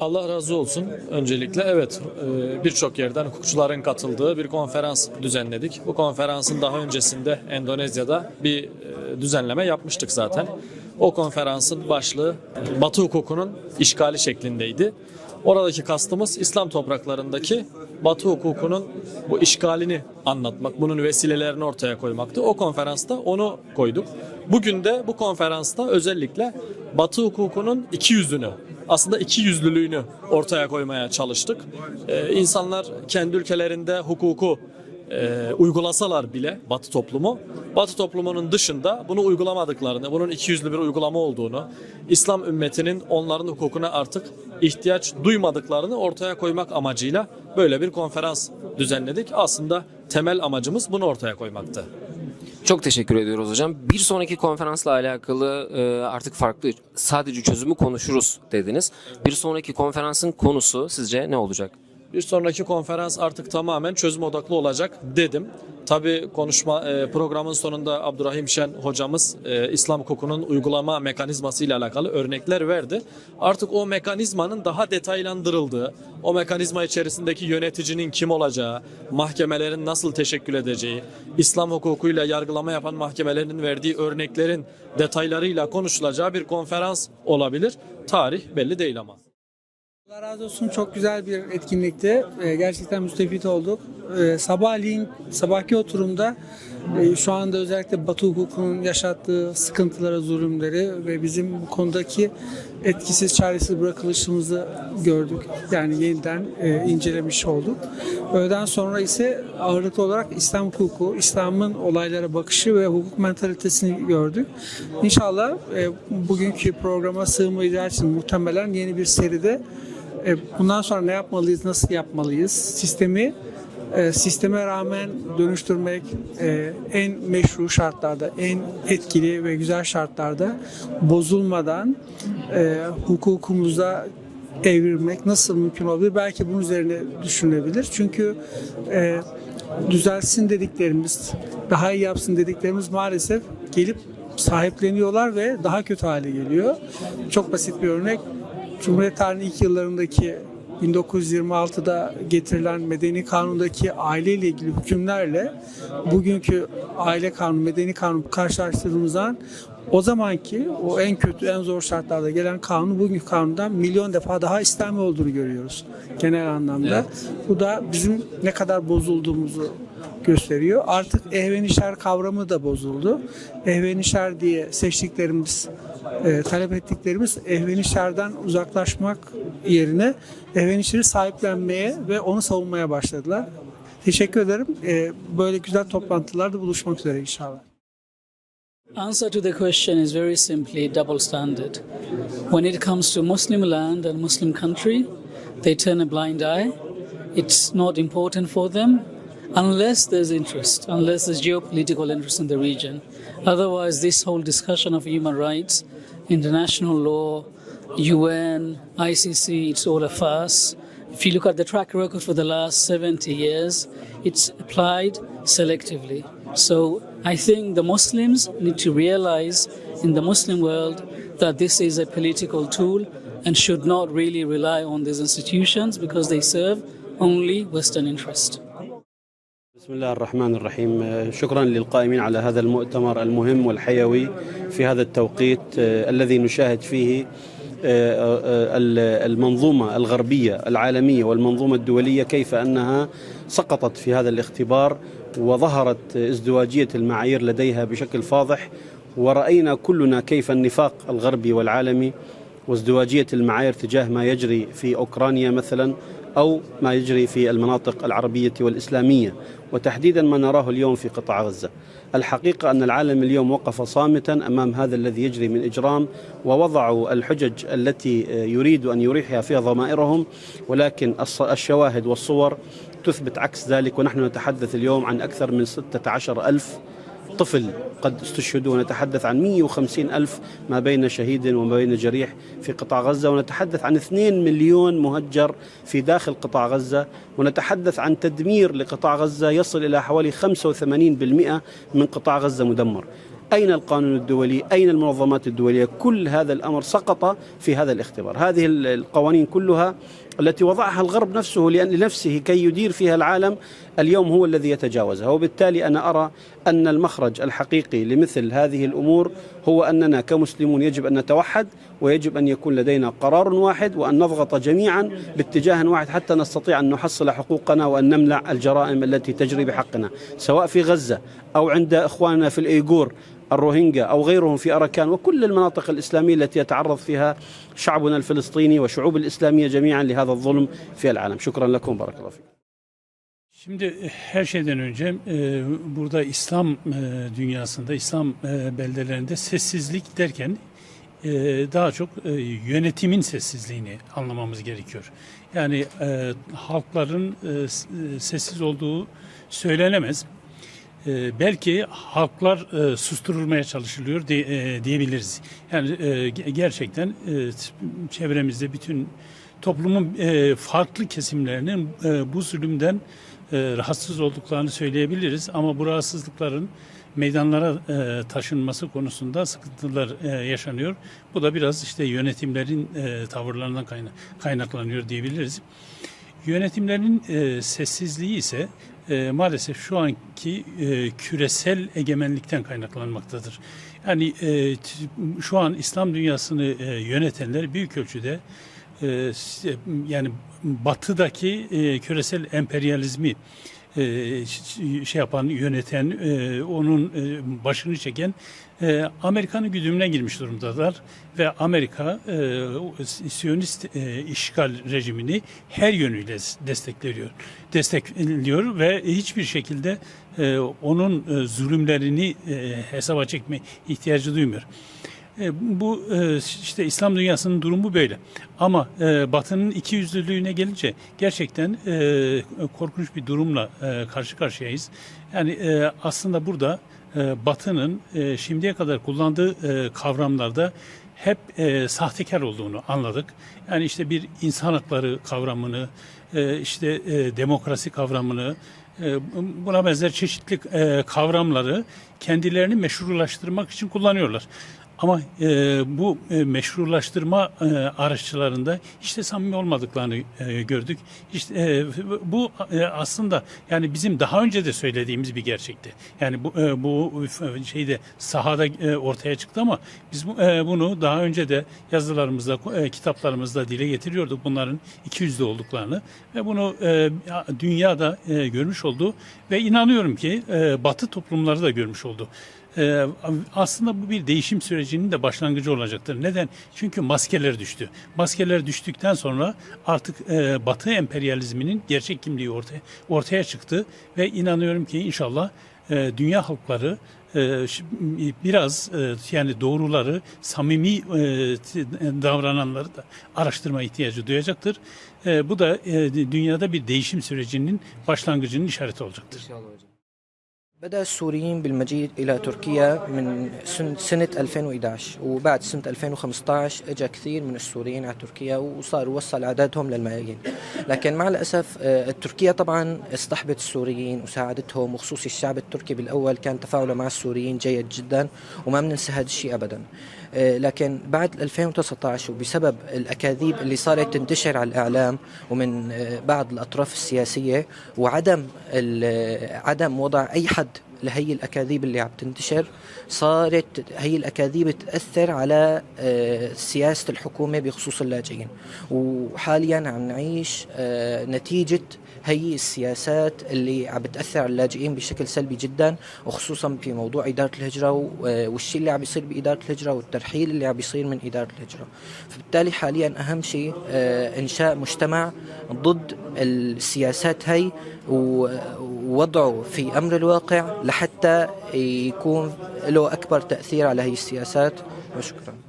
Allah razı olsun. Öncelikle evet e, birçok yerden hukukçuların katıldığı bir konferans düzenledik. Bu konferansın daha öncesinde Endonezya'da bir e, düzenleme yapmıştık zaten. O konferansın başlığı Batı hukukunun işgali şeklindeydi. Oradaki kastımız İslam topraklarındaki Batı hukukunun bu işgalini anlatmak, bunun vesilelerini ortaya koymaktı. O konferansta onu koyduk. Bugün de bu konferansta özellikle Batı hukukunun iki yüzünü, aslında iki yüzlülüğünü ortaya koymaya çalıştık. Ee, insanlar kendi ülkelerinde hukuku e, uygulasalar bile Batı toplumu, Batı toplumunun dışında bunu uygulamadıklarını, bunun iki yüzlü bir uygulama olduğunu, İslam ümmetinin onların hukukuna artık ihtiyaç duymadıklarını ortaya koymak amacıyla böyle bir konferans düzenledik. Aslında temel amacımız bunu ortaya koymaktı. Çok teşekkür ediyoruz hocam. Bir sonraki konferansla alakalı e, artık farklı sadece çözümü konuşuruz dediniz. Bir sonraki konferansın konusu sizce ne olacak? Bir sonraki konferans artık tamamen çözüm odaklı olacak dedim. Tabii konuşma e, programın sonunda Abdurrahim Şen hocamız e, İslam hukukunun uygulama mekanizması ile alakalı örnekler verdi. Artık o mekanizmanın daha detaylandırıldığı, o mekanizma içerisindeki yöneticinin kim olacağı, mahkemelerin nasıl teşekkül edeceği, İslam hukukuyla yargılama yapan mahkemelerin verdiği örneklerin detaylarıyla konuşulacağı bir konferans olabilir. Tarih belli değil ama. Allah razı olsun çok güzel bir etkinlikti. Ee, gerçekten müstefit olduk. Ee, sabahleyin, sabahki oturumda e, şu anda özellikle Batı hukukunun yaşattığı sıkıntılara, zulümleri ve bizim bu konudaki etkisiz, çaresiz bırakılışımızı gördük. Yani yeniden e, incelemiş olduk. Öğleden sonra ise ağırlıklı olarak İslam hukuku, İslam'ın olaylara bakışı ve hukuk mentalitesini gördük. İnşallah e, bugünkü programa sığmayacağı için muhtemelen yeni bir seride e, bundan sonra ne yapmalıyız, nasıl yapmalıyız? Sistemi e, sisteme rağmen dönüştürmek e, en meşru şartlarda, en etkili ve güzel şartlarda bozulmadan hukukumuza evirmek nasıl mümkün olabilir? Belki bunun üzerine düşünülebilir. Çünkü düzelsin dediklerimiz, daha iyi yapsın dediklerimiz maalesef gelip sahipleniyorlar ve daha kötü hale geliyor. Çok basit bir örnek. Cumhuriyet tarihinin ilk yıllarındaki 1926'da getirilen medeni kanundaki aileyle ilgili hükümlerle bugünkü aile kanunu, medeni kanunu karşılaştırdığımız zaman o zamanki o en kötü, en zor şartlarda gelen kanun bugünkü kanundan milyon defa daha İslami olduğunu görüyoruz genel anlamda. Bu da bizim ne kadar bozulduğumuzu gösteriyor. Artık ehvenişer kavramı da bozuldu. Ehvenişer diye seçtiklerimiz, e, talep ettiklerimiz ehvenişerden uzaklaşmak yerine ehvenişeri sahiplenmeye ve onu savunmaya başladılar. Teşekkür ederim. E, böyle güzel toplantılarda buluşmak üzere inşallah. Answer to the question is very simply double standard. When it comes to Muslim land and Muslim country, they turn a blind eye. It's not important for them unless there's interest, unless there's geopolitical interest in the region. Otherwise, this whole discussion of human rights, international law, UN, ICC, it's all a farce. If you look at the track record for the last 70 years, it's applied selectively. So I think the Muslims need to realize in the Muslim world that this is a political tool and should not really rely on these institutions because they serve only Western interest. بسم الله الرحمن الرحيم. آه، شكرا للقائمين على هذا المؤتمر المهم والحيوي في هذا التوقيت آه، الذي نشاهد فيه آه، ال- المنظومة الغربية العالمية والمنظومة الدولية كيف أنها سقطت في هذا الاختبار وظهرت ازدواجية المعايير لديها بشكل فاضح. ورأينا كلنا كيف النفاق الغربي والعالمي وازدواجية المعايير تجاه ما يجري في أوكرانيا مثلا أو ما يجري في المناطق العربية والإسلامية وتحديدا ما نراه اليوم في قطاع غزة. الحقيقة أن العالم اليوم وقف صامتا أمام هذا الذي يجري من إجرام ووضعوا الحجج التي يريد أن يريحها فيها ضمائرهم ولكن الشواهد والصور تثبت عكس ذلك ونحن نتحدث اليوم عن أكثر من 16 ألف طفل قد استشهدوا ونتحدث عن 150 ألف ما بين شهيد وما بين جريح في قطاع غزة ونتحدث عن 2 مليون مهجر في داخل قطاع غزة ونتحدث عن تدمير لقطاع غزة يصل إلى حوالي 85% من قطاع غزة مدمر. أين القانون الدولي؟ أين المنظمات الدولية؟ كل هذا الأمر سقط في هذا الاختبار. هذه القوانين كلها التي وضعها الغرب نفسه لنفسه كي يدير فيها العالم اليوم هو الذي يتجاوزها. وبالتالي أنا أرى أن المخرج الحقيقي لمثل هذه الأمور هو أننا كمسلمون يجب أن نتوحد ويجب أن يكون لدينا قرار واحد وأن نضغط جميعا باتجاه واحد حتى نستطيع أن نحصل حقوقنا وأن نمنع الجرائم التي تجري بحقنا سواء في غزة أو عند إخواننا في الإيغور الروهينجا أو غيرهم في أراكان وكل المناطق الإسلامية التي يتعرض فيها شعبنا الفلسطيني والشعوب الإسلامية جميعا لهذا الظلم في العالم شكرا لكم بارك الله فيكم Şimdi her şeyden önce e, burada İslam e, dünyasında, İslam e, beldelerinde sessizlik derken e, daha çok e, yönetimin sessizliğini anlamamız gerekiyor. Yani e, halkların e, s- e, sessiz olduğu söylenemez. E, belki halklar e, susturulmaya çalışılıyor e, diyebiliriz. Yani e, ge- gerçekten e, çevremizde bütün toplumun farklı kesimlerinin bu zulümden rahatsız olduklarını söyleyebiliriz. Ama bu rahatsızlıkların meydanlara taşınması konusunda sıkıntılar yaşanıyor. Bu da biraz işte yönetimlerin tavırlarından kayna- kaynaklanıyor diyebiliriz. Yönetimlerin e, sessizliği ise e, maalesef şu anki e, küresel egemenlikten kaynaklanmaktadır. Yani e, şu an İslam dünyasını e, yönetenler büyük ölçüde e, yani batıdaki e, küresel emperyalizmi e, şey yapan, yöneten, e, onun e, başını çeken e, Amerika'nın güdümüne girmiş durumdalar ve Amerika e, Siyonist e, işgal rejimini her yönüyle destekliyor, destekliyor ve hiçbir şekilde e, onun e, zulümlerini e, hesaba çekme ihtiyacı duymuyor. E, Bu e, işte İslam dünyasının durumu böyle. Ama e, Batı'nın iki yüzlülüğüne gelince gerçekten e, korkunç bir durumla e, karşı karşıyayız. Yani e, aslında burada Batı'nın e, şimdiye kadar kullandığı e, kavramlarda hep e, sahtekar olduğunu anladık. Yani işte bir insan hakları kavramını, e, işte e, demokrasi kavramını, e, buna benzer çeşitli e, kavramları kendilerini meşrulaştırmak için kullanıyorlar. Ama e, bu e, meşrulaştırma e, araççılarında işte samimi olmadıklarını e, gördük. İşte e, bu e, aslında yani bizim daha önce de söylediğimiz bir gerçekti. Yani bu e, bu şeyde sahada e, ortaya çıktı ama biz bu, e, bunu daha önce de yazılarımızda, e, kitaplarımızda dile getiriyorduk bunların iki yüzlü olduklarını ve bunu e, dünyada e, görmüş oldu ve inanıyorum ki e, Batı toplumları da görmüş oldu. Ee, aslında bu bir değişim sürecinin de başlangıcı olacaktır. Neden? Çünkü maskeler düştü. Maskeler düştükten sonra artık e, Batı emperyalizminin gerçek kimliği ortaya ortaya çıktı ve inanıyorum ki inşallah e, dünya halkları e, biraz yani doğruları, samimi davrananları da araştırma ihtiyacı duyacaktır. Bu da dünyada bir değişim sürecinin başlangıcının işareti olacaktır. İnşallah hocam. بدأ السوريين بالمجيء إلى تركيا من سن- سنة 2011 وبعد سنة 2015 اجى كثير من السوريين على تركيا وصار وصل عددهم للملايين. لكن مع الأسف آه، تركيا طبعا اصطحبت السوريين وساعدتهم وخصوصي الشعب التركي بالأول كان تفاعله مع السوريين جيد جدا وما بننسى هذا الشيء أبدا. آه، لكن بعد 2019 وبسبب الأكاذيب اللي صارت تنتشر على الإعلام ومن آه، بعض الأطراف السياسية وعدم عدم وضع أي حد To. لهي الأكاذيب اللي عم تنتشر. صارت هي الأكاذيب تأثر على آه، سياسة الحكومة بخصوص اللاجئين. وحاليا عم نعيش آه، نتيجة هي السياسات اللي عم بتأثر على اللاجئين بشكل سلبي جدا وخصوصا في موضوع إدارة الهجرة و- والشيء اللي عم بيصير بإدارة الهجرة والترحيل اللي عم بيصير من إدارة الهجرة. فبالتالي حاليا أهم شيء آه، إنشاء مجتمع ضد السياسات هي ووضعه في أمر الواقع لحتى يكون له أكبر تأثير على هي السياسات. وشكرا.